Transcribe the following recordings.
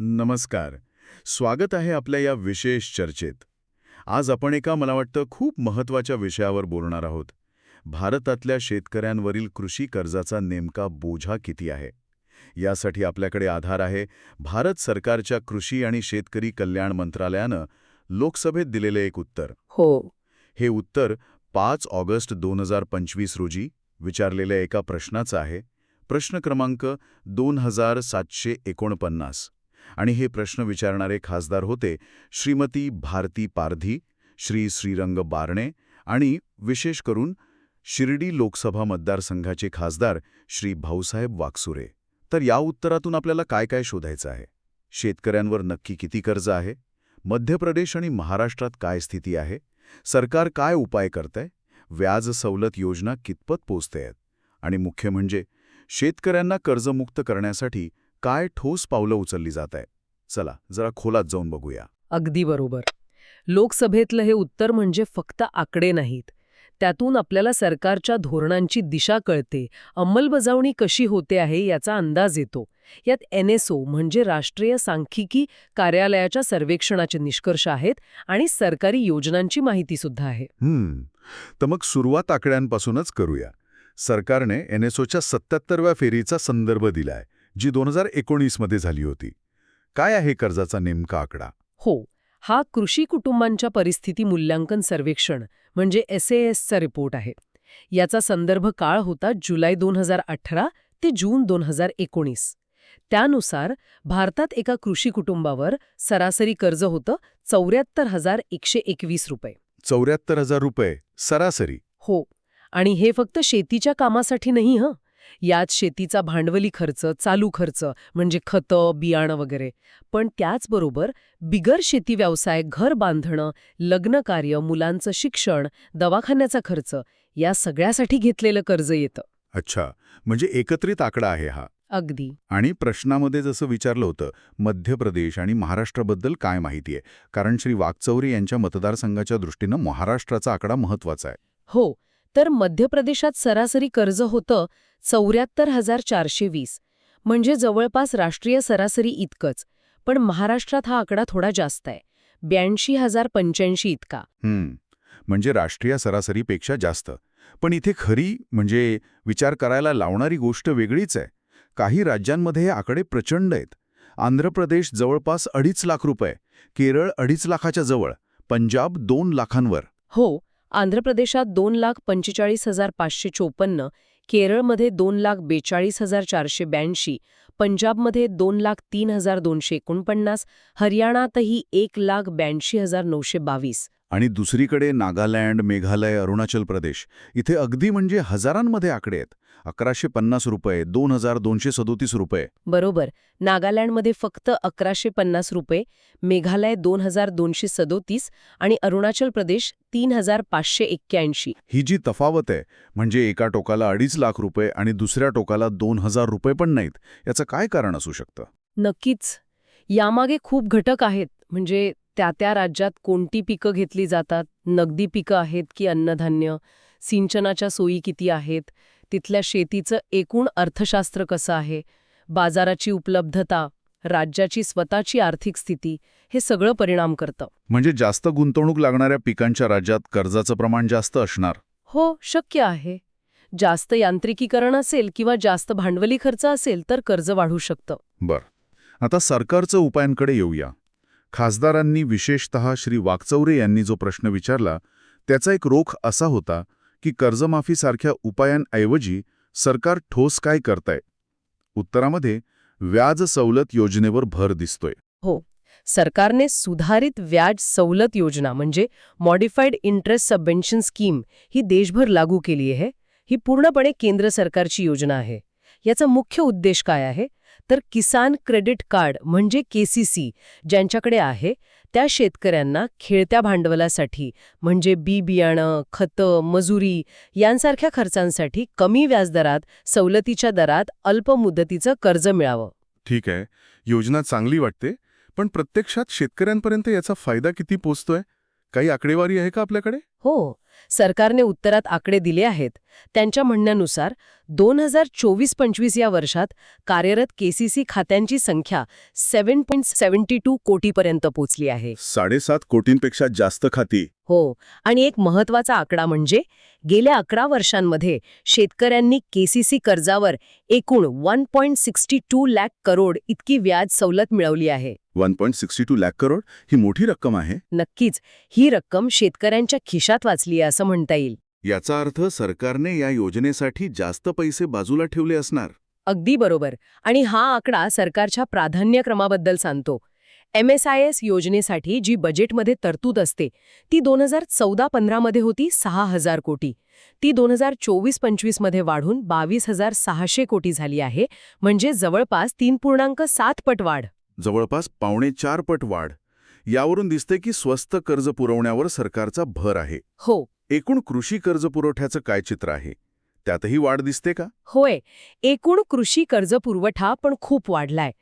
नमस्कार. स्वागत आहे आपल्या या विशेष चर्चेत. आज आपण एका मला वाटतं खूप महत्त्वाच्या विषयावर बोलणार आहोत. भारतातल्या शेतकऱ्यांवरील कृषी कर्जाचा नेमका बोझा किती आहे? यासाठी आपल्याकडे आधार आहे भारत सरकारच्या कृषी आणि शेतकरी कल्याण मंत्रालयानं लोकसभेत दिलेले एक उत्तर. हो. हे उत्तर पाच ऑगस्ट दोन हजार पंचवीस रोजी विचारलेल्या एका प्रश्नाचं आहे. प्रश्न क्रमांक दोन हजार सातशे एकोणपन्नास. आणि हे प्रश्न विचारणारे खासदार होते श्रीमती भारती पारधी श्री श्रीरंग बारणे आणि विशेष करून शिर्डी लोकसभा मतदारसंघाचे खासदार श्री भाऊसाहेब वाकसुरे. तर या उत्तरातून आपल्याला काय काय शोधायचं आहे? शेतकऱ्यांवर नक्की किती कर्ज आहे? मध्य प्रदेश आणि महाराष्ट्रात काय स्थिती आहे? सरकार काय उपाय करतंय? व्याज सवलत योजना कितपत पोचते आणि मुख्य म्हणजे शेतकऱ्यांना कर्जमुक्त करण्यासाठी काय ठोस पावलं उचलली जात आहे चला जरा खोलात जाऊन बघूया. अगदी बरोबर. लोकसभेतलं हे उत्तर म्हणजे फक्त आकडे नाहीत. त्यातून आपल्याला सरकारच्या धोरणांची दिशा कळते. अंमलबजावणी कशी होते आहे याचा अंदाज येतो. यात एनएसओ म्हणजे राष्ट्रीय सांख्यिकी कार्यालयाच्या सर्वेक्षणाचे निष्कर्ष आहेत आणि सरकारी योजनांची माहिती सुद्धा आहे. तर मग सुरुवात आकड्यांपासूनच करूया. सरकारने एनएसओच्या सत्याहत्तरव्या फेरीचा संदर्भ दिलाय. जी दोन हजार एकोणीसमध्ये झाली होती. काय आहे कर्जाचा नेमका आकडा? हो हा कृषी कुटुंबांच्या परिस्थिती मूल्यांकन सर्वेक्षण म्हणजे एस एसचा रिपोर्ट आहे. याचा संदर्भ काळ होता जुलै दोन हजार अठरा ते जून दोन हजार एकोणीस. त्यानुसार भारतात एका कृषी कुटुंबावर सरासरी कर्ज होतं चौऱ्याहत्तर हजार एकशे एकवीस रुपये. चौऱ्याहत्तर हजार रुपये सरासरी? हो आणि हे फक्त शेतीच्या कामासाठी नाही हं. यात शेतीचा भांडवली खर्च चालू खर्च म्हणजे खतं बियाणं वगैरे. पण त्याचबरोबर बिगर शेती व्यवसाय घर बांधणं लग्नकार्य मुलांचं शिक्षण दवाखान्याचा खर्च या सगळ्यासाठी घेतलेलं कर्ज येतं. अच्छा. म्हणजे एकत्रित आकडा आहे हा. अगदी. आणि प्रश्नामध्ये जसं विचारलं होतं मध्य प्रदेश आणि महाराष्ट्राबद्दल काय माहिती आहे? कारण श्री वाकचौरे यांच्या मतदारसंघाच्या दृष्टीनं महाराष्ट्राचा आकडा महत्त्वाचा आहे. हो. तर मध्य प्रदेशात सरासरी कर्ज होतं चौऱ्याहत्तर हजार चारशे वीस. म्हणजे जवळपास राष्ट्रीय सरासरी इतकंच. पण महाराष्ट्रात हा आकडा थोडा जास्त आहे. ब्याऐंशी हजार पंच्याऐंशी इतका. हम्म. म्हणजे राष्ट्रीय सरासरीपेक्षा जास्त. पण इथे खरी म्हणजे विचार करायला लावणारी गोष्ट वेगळीच आहे. काही राज्यांमध्ये हे आकडे प्रचंड आहेत. आंध्र प्रदेश जवळपास अडीच लाख रुपये केरळ अडीच लाखाच्या जवळ पंजाब दोन लाखांवर. हो आंध्र प्रदेशात दोन लाख पंचेचाळीस हजार पाचशे चोपन्न केरळमध्ये दोन लाख बेचाळीस हजार चारशे ब्याऐंशी पंजाबमध्ये दोन लाख तीन हजार दोनशे एकोणपन्नास हरियाणातही एक लाख ब्याऐंशी हजार नऊशे बावीस. आणि दुसरीकडे नागालँड मेघालय अरुणाचल प्रदेश. इथे अगदी म्हणजे हजारांमध्ये आकडे आहेत. अकराशे पन्नास रुपये दोन हजार दोनशे सदोतीस रुपये. बरोबर. नागालँडमध्ये फक्त अकराशे पन्नास रुपये मेघालय दोन हजार दोनशे सदोतीस आणि अरुणाचल प्रदेश तीन हजार पाचशे एक्क्याऐंशी. ही जी तफावत आहे म्हणजे एका टोकाला अडीच लाख रुपये आणि दुसऱ्या टोकाला दोन हजार रुपये पण नाहीत याचं काय कारण असू शकतं? नक्कीच. यामागे खूप घटक आहेत म्हणजे त्या त्या राज्यात कोणती पिकं घेतली जातात? नगदी पिकं आहेत की अन्नधान्य? सिंचनाच्या सोयी किती आहेत? तिथल्या शेतीचं एकूण अर्थशास्त्र कसं आहे? बाजाराची उपलब्धता राज्याची स्वतःची आर्थिक स्थिती हे सगळं परिणाम करतं. म्हणजे जास्त गुंतवणूक लागणाऱ्या पिकांच्या राज्यात कर्जाचं प्रमाण जास्त असणार? हो शक्य आहे. जास्त यांत्रिकीकरण असेल किंवा जास्त भांडवली खर्च असेल तर कर्ज वाढू शकतं. बर. आता सरकारचं उपायांकडे येऊया. खासदारांनी विशेषतः श्री वाकचौरे यांनी जो प्रश्न विचारला त्याचा एक रोख असा होता की कर्जमाफीसारख्या उपायांऐवजी सरकार ठोस काय करतंय? उत्तरामध्ये व्याज सवलत योजनेवर भर दिसतोय. हो सरकारने सुधारित व्याज सवलत योजना म्हणजे मॉडिफाईड इंटरेस्ट सबवेन्शन स्कीम ही देशभर लागू केली आहे. ही पूर्णपणे केंद्र सरकारची योजना आहे. याचा मुख्य उद्देश काय आहे? तर किसान क्रेडिट कार्ड म्हणजे केसीसी ज्यांच्याकडे आहे त्या शेतकऱ्यांना खेळत्या भांडवलासाठी म्हणजे बी बियाणं खतं मजुरी यांसारख्या खर्चांसाठी कमी व्याजदरात सवलतीच्या दरात अल्प मुदतीचं कर्ज मिळावं. ठीक आहे. योजना चांगली वाटते पण प्रत्यक्षात शेतकऱ्यांपर्यंत याचा फायदा किती पोचतोय? काही आकडेवारी आहे का आपल्याकडे? हो सरकारने उत्तरात आकडे दिले आहेत. त्यांच्या म्हणण्यानुसार दोन हजार चोवीस पंचवीस या वर्षात कार्यरत केसीसी खात्यांची संख्या सेव्हन पॉईंट सेव्हन्टी टू कोटीपर्यंत पोचली आहे. साडेसात कोटींपेक्षा जास्त खाती. हो आणि एक महत्त्वाचा आकडा म्हणजे गेल्या अकरा वर्षांमध्ये शेतकऱ्यांनी केसीसी कर्जावर एकूण one point sixty two lakh crore इतकी व्याज सवलत मिळवली आहे. One point sixty two lakh crore? ही मोठी रक्कम आहे? नक्कीच ही रक्कम शेतकऱ्यांच्या खिशात वाचली आहे असं म्हणता येईल. याचा अर्थ सरकारने या योजनेसाठी जास्त पैसे बाजूला ठेवले असणार. अगदी बरोबर. आणि हा आकडा सरकारच्या प्राधान्यक्रमाबद्दल सांगतो. एम एस आय एस योजनेसाठी जी बजेटमध्ये तरतूद असते ती दोन हजार चौदा पंधरामध्ये होती सहा हजार कोटी. ती दोन हजार चोवीस पंचवीसमध्ये वाढून बावीस हजार सहाशे कोटी झाली आहे म्हणजे जवळपास तीन पूर्णांक सात पट वाढ. जवळपास पावणे चार पट वाढ. यावरून दिसते की स्वस्त कर्ज पुरवण्यावर सरकारचा भर आहे. हो. एकूण कृषी कर्ज पुरवठ्याचं काय चित्र आहे? त्यातही वाढ दिसते का? होय. एकूण कृषी कर्ज पुरवठा पण खूप वाढलाय.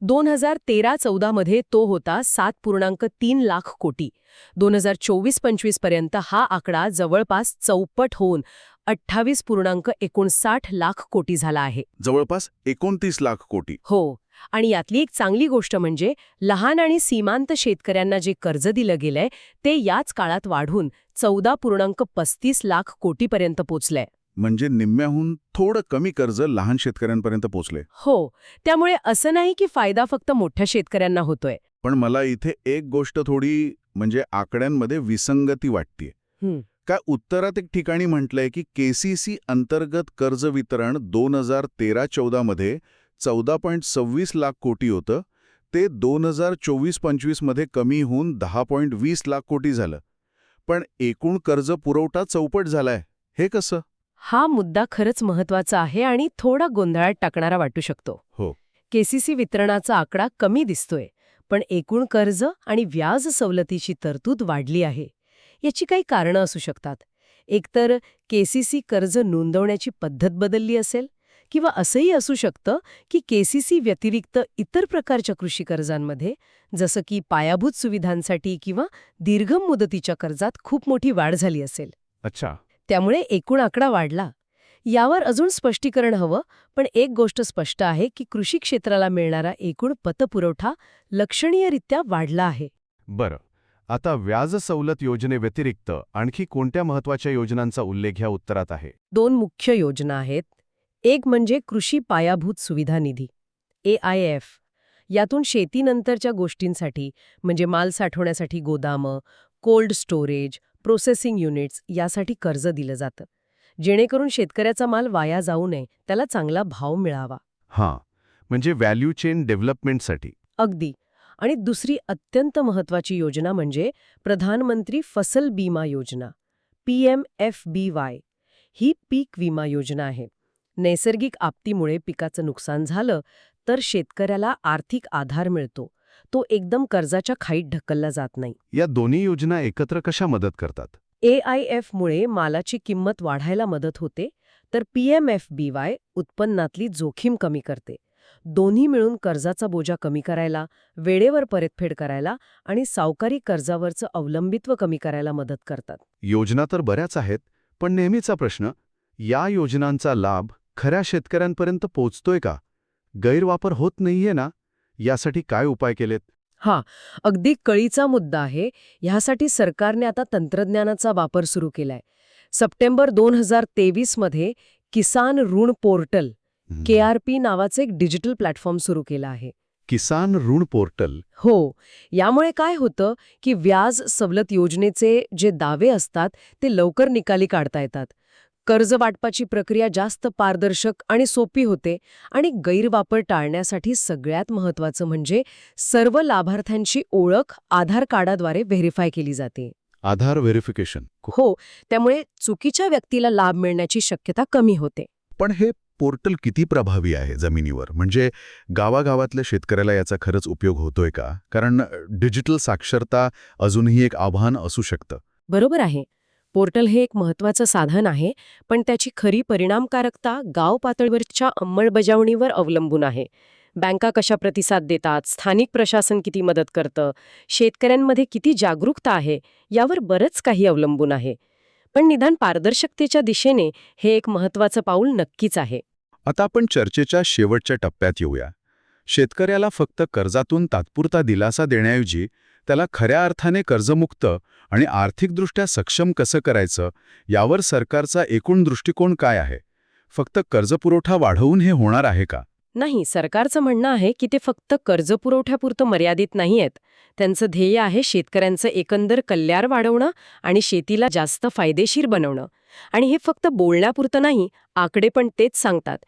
दोन हजार तेरा चौदामध्ये तो होता सात पूर्णांक तीन लाख कोटी. दोन हजार चोवीस पंचवीसपर्यंत हा आकडा जवळपास चौपट होऊन अठ्ठावीस पूर्णांक एकोणसाठ लाख कोटी झाला आहे. जवळपास एकोणतीस लाख कोटी. हो. आणि यातली एक चांगली गोष्ट म्हणजे लहान आणि सीमांत शेतकऱ्यांना जे कर्ज दिलं गेलंय ते याच काळात वाढून चौदा पूर्णांक पस्तीस लाख कोटीपर्यंत पोचलंय. म्हणजे निम्म्याहून थोडं कमी कर्ज लहान शेतकऱ्यांपर्यंत पोचले हो त्यामुळे असं नाही की फायदा फक्त मोठ्या शेतकऱ्यांना होतोय. पण मला इथे एक गोष्ट थोडी म्हणजे आकड्यांमध्ये विसंगती वाटते. काय उत्तरात एक ठिकाणी म्हटलंय की केसीसी अंतर्गत कर्ज वितरण दोन हजार तेरा चौदामध्ये चौदा पॉईंट सव्वीस लाख कोटी होतं. ते दोन हजार चोवीस पंचवीसमध्ये कमी होऊन दहा पॉईंट वीस लाख कोटी झालं. पण एकूण कर्ज पुरवठा चौपट झालाय. हे कसं? हा मुद्दा खरंच महत्त्वाचा आहे आणि थोडा गोंधळात टाकणारा वाटू शकतो. हो. केसीसी वितरणाचा आकडा कमी दिसतोय पण एकूण कर्ज आणि व्याज सवलतीची तरतूद वाढली आहे. याची काही कारणं असू शकतात. एकतर केसीसी कर्ज नोंदवण्याची पद्धत बदलली असेल किंवा असंही असू शकतं की केसीसी व्यतिरिक्त इतर प्रकारच्या कृषी कर्जांमध्ये जसं की पायाभूत सुविधांसाठी किंवा दीर्घ मुदतीच्या कर्जात खूप मोठी वाढ झाली असेल. अच्छा. त्यामुळे एकूण आकडा वाढला. यावर अजून स्पष्टीकरण हवं पण एक गोष्ट स्पष्ट आहे की कृषी क्षेत्राला मिळणारा एकूण पतपुरवठा लक्षणीयरित्या वाढला आहे. बरं. आता व्याज सवलत योजनेव्यतिरिक्त आणखी कोणत्या महत्त्वाच्या योजनांचा उल्लेख ह्या उत्तरात आहे? दोन मुख्य योजना आहेत. एक म्हणजे कृषी पायाभूत सुविधा निधी ए आय एफ. यातून शेतीनंतरच्या गोष्टींसाठी म्हणजे माल साठवण्यासाठी गोदामं कोल्ड स्टोरेज प्रोसेसिंग युनिट्स यासाठी कर्ज दिलं जातं. जेणेकरून शेतकऱ्याचा माल वाया जाऊ नये त्याला चांगला भाव मिळावा. हां म्हणजे व्हॅल्यू चेन डेव्हलपमेंटसाठी अगदी. आणि दुसरी अत्यंत महत्वाची योजना म्हणजे प्रधानमंत्री फसल बीमा योजना P M F B Y. ही पीक विमा योजना आहे. नैसर्गिक आपत्तीमुळे पिकाचं नुकसान झालं तर शेतकऱ्याला आर्थिक आधार मिळतो. तो एकदम कर्जाच्या खाईत ढकलला जात नाही. या दोन्ही योजना एकत्र कशा मदत करतात? ए आय एफमुळे मालाची किंमत वाढायला मदत होते तर P M F B Y उत्पन्नातली जोखीम कमी करते. दोन्ही मिळून कर्जाचा बोजा कमी करायला वेळेवर परतफेड करायला आणि सावकारी कर्जावरचं अवलंबित्व कमी करायला मदत करतात. योजना तर बऱ्याच आहेत पण नेहमीचा प्रश्न या योजनांचा लाभ खऱ्या शेतकऱ्यांपर्यंत पोचतोय का? गैरवापर होत नाहीये ना? यासाठी काय उपाय केलेत? हा अगदी कळीचा मुद्दा आहे. ह्यासाठी सरकारने आता तंत्रज्ञानाचा वापर सुरू केलाय. सप्टेंबर दोन हजार तेवीसमध्ये किसान ऋण पोर्टल के आर पी नावाचं एक डिजिटल प्लॅटफॉर्म सुरू केलं आहे. किसान ऋण पोर्टल? हो यामुळे काय होतं की व्याज सवलत योजनेचे जे दावे असतात ते लवकर निकाली काढता येतात. कर्ज वाटपाची प्रक्रिया जास्त पारदर्शक आणि सोपी होते आणि गैरवापर टाळण्यासाठी सगळ्यात महत्त्वाचं म्हणजे सर्व लाभार्थ्यांची ओळख आधार कार्डाद्वारे व्हेरीफाय केली जाते. आधार व्हेरिफिकेशन. हो त्यामुळे चुकीच्या व्यक्तीला लाभ मिळण्याची शक्यता कमी होते. पण हे पोर्टल किती प्रभावी आहे जमिनीवर? म्हणजे गावागावातल्या शेतकऱ्याला याचा खरंच उपयोग होतोय का? कारण डिजिटल साक्षरता अजूनही एक आव्हान असू शकतं. बरोबर आहे. पोर्टल हे एक महत्त्वाचं साधन आहे पण त्याची खरी परिणामकारकता गाव पातळीवरच्या अंमलबजावणीवर अवलंबून आहे. बँका कशा प्रतिसाद देतात स्थानिक प्रशासन किती मदत करतं शेतकऱ्यांमध्ये किती जागरूकता आहे यावर बरंच काही अवलंबून आहे. पण निदान पारदर्शकतेच्या दिशेने हे एक महत्वाचं पाऊल नक्कीच आहे. आता आपण चर्चेच्या शेवटच्या टप्प्यात येऊया. शेतकऱ्याला फक्त कर्जातून तात्पुरता दिलासा देण्याऐवजी त्याला खऱ्या अर्थाने कर्जमुक्त आणि आर्थिकदृष्ट्या सक्षम कसं करायचं यावर सरकारचा एकूण दृष्टिकोन काय आहे? फक्त कर्जपुरवठा वाढवून हे होणार आहे का? नाही सरकारचं म्हणणं आहे की ते फक्त कर्जपुरवठ्यापुरतं मर्यादित नाही आहेत त्यांचं ध्येय आहे शेतकऱ्यांचं एकंदर कल्याण वाढवणं आणि शेतीला जास्त फायदेशीर बनवणं. आणि हे फक्त बोलण्यापुरतं नाही आकडे पण तेच सांगतात.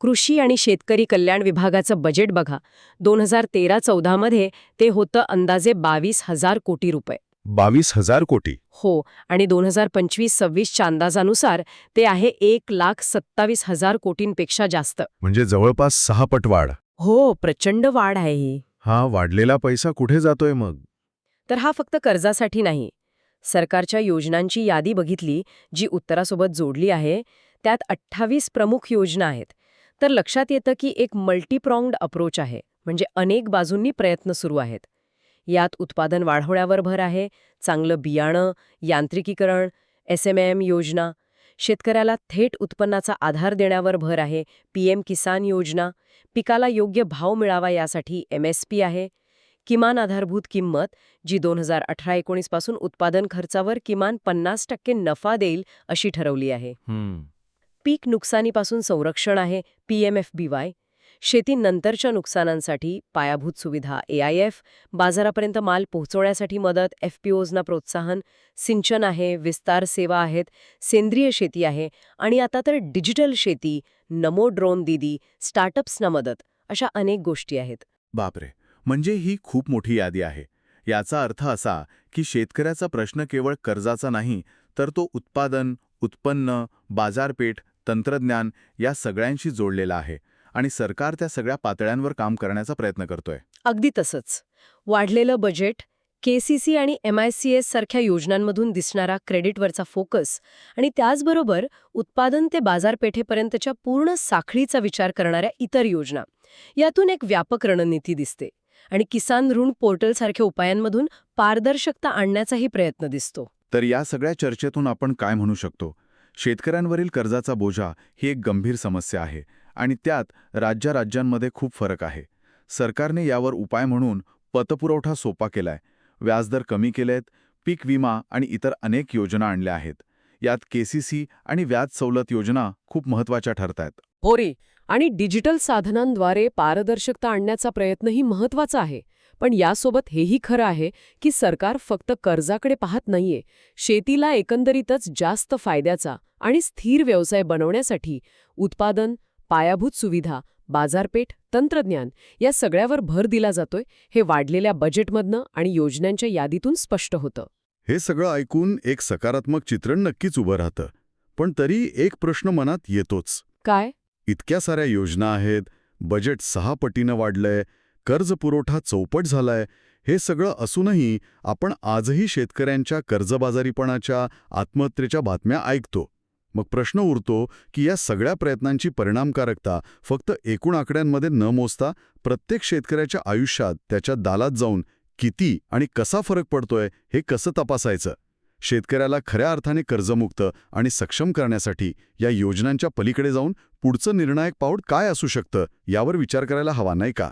कृषी आणि शेतकरी कल्याण विभागाचं बजेट बघा. दोन हजार तेरा चौदामध्ये ते होतं अंदाजे बावीस हजार कोटी रुपये. बावीस हजार कोटी. हो आणि दोन हजार पंचवीस सव्वीसच्या अंदाजानुसार ते आहे एक लाख सत्तावीस हजार कोटींपेक्षा जास्त. म्हणजे जवळपास सहा पट वाढ. हो प्रचंड वाढ आहे ही. हा वाढलेला पैसा कुठे जातोय मग? तर हा फक्त कर्जासाठी नाही. सरकारच्या योजनांची यादी बघितली जी उत्तरासोबत जोडली आहे त्यात अठ्ठावीस प्रमुख योजना आहेत. तर लक्षात येतं की एक मल्टीप्रॉंग्ड अप्रोच आहे म्हणजे अनेक बाजूंनी प्रयत्न सुरू आहेत. यात उत्पादन वाढवण्यावर भर आहे चांगलं बियाणं यांत्रिकीकरण एस एम एम योजना शेतकऱ्याला थेट उत्पन्नाचा आधार देण्यावर भर आहे पीएम किसान योजना पिकाला योग्य भाव मिळावा यासाठी एमएसपी आहे किमान आधारभूत किंमत जी दोन हजार अठरा एकोणीसपासून उत्पादन खर्चावर किमान पन्नास टक्के नफा देईल अशी ठरवली आहे. पीक नुकसानीपासून संरक्षण आहे पीएमएफबीवाय शेतीनंतरच्या नुकसानांसाठी पायाभूत सुविधा एआयएफ बाजारापर्यंत माल पोहोचवण्यासाठी मदत एफपीओजना प्रोत्साहन. सिंचन आहे विस्तार सेवा आहेत सेंद्रिय शेती आहे आणि आता तर डिजिटल शेती नमो ड्रोन दीदी स्टार्टअप्सना मदत अशा अनेक गोष्टी आहेत. बापरे म्हणजे ही खूप मोठी यादी आहे. याचा अर्थ असा की शेतकऱ्याचा प्रश्न केवळ कर्जाचा नाही तर तो उत्पादन उत्पन्न बाजारपेठ तंत्रज्ञान या सगळ्यांशी जोडलेला आहे आणि सरकार त्या सगळ्या पातळ्यांवर काम करण्याचा प्रयत्न करतोय. अगदी तसंच. वाढलेलं बजेट केसीसी आणि एमआयसीएस सारख्या योजनांमधून दिसणारा क्रेडिटवरचा फोकस आणि त्याचबरोबर उत्पादन ते बाजारपेठेपर्यंतच्या पूर्ण साखळीचा विचार करणाऱ्या इतर योजना यातून एक व्यापक रणनीती दिसते आणि किसान ऋण पोर्टलसारख्या उपायांमधून पारदर्शकता आणण्याचाही प्रयत्न दिसतो. तर या सगळ्या चर्चेतून आपण काय म्हणू शकतो? शेतकऱ्यांवरील कर्जाचा बोजा ही एक गंभीर समस्या आहे आणि त्यात राज्या-राज्यांमध्ये खूप फरक आहे. सरकारने यावर उपाय म्हणून पतपुरवठा सोपा केलाय व्याजदर कमी केलेत पीक विमा आणि इतर अनेक योजना आणल्या आहेत. यात केसीसी आणि व्याज सवलत योजना खूप महत्त्वाच्या ठरतायत. होरे आणि डिजिटल साधनांद्वारे पारदर्शकता आणण्याचा प्रयत्नही महत्त्वाचा आहे. पण यासोबत हेही खरं आहे की सरकार फक्त कर्जाकडे पाहत नाहीये. शेतीला एकंदरीतच जास्त फायद्याचा आणि स्थिर व्यवसाय बनवण्यासाठी उत्पादन पायाभूत सुविधा बाजारपेठ तंत्रज्ञान या सगळ्यावर भर दिला जातोय हे वाढलेल्या बजेटमधनं आणि योजनांच्या यादीतून स्पष्ट होतं. हे सगळं ऐकून एक सकारात्मक चित्रण नक्कीच उभं राहतं. पण तरी एक प्रश्न मनात येतोच. काय? इतक्या साऱ्या योजना आहेत बजेट सहा पटीनं वाढलंय कर्ज पुरवठा चौपट झालाय हे सगळं असूनही आपण आजही शेतकऱ्यांच्या कर्जबाजारीपणाच्या आत्महत्येच्या बातम्या ऐकतो. मग प्रश्न उरतो की या सगळ्या प्रयत्नांची परिणामकारकता फक्त एकूण आकड्यांमध्ये न मोजता प्रत्येक शेतकऱ्याच्या आयुष्यात त्याच्या दालात जाऊन किती आणि कसा फरक पडतोय हे कसं तपासायचं? शेतकऱ्याला खऱ्या अर्थाने कर्जमुक्त आणि सक्षम करण्यासाठी या योजनांच्या पलीकडे जाऊन पुढचं निर्णायक पाऊल काय असू शकतं यावर विचार करायला हवा नाही का?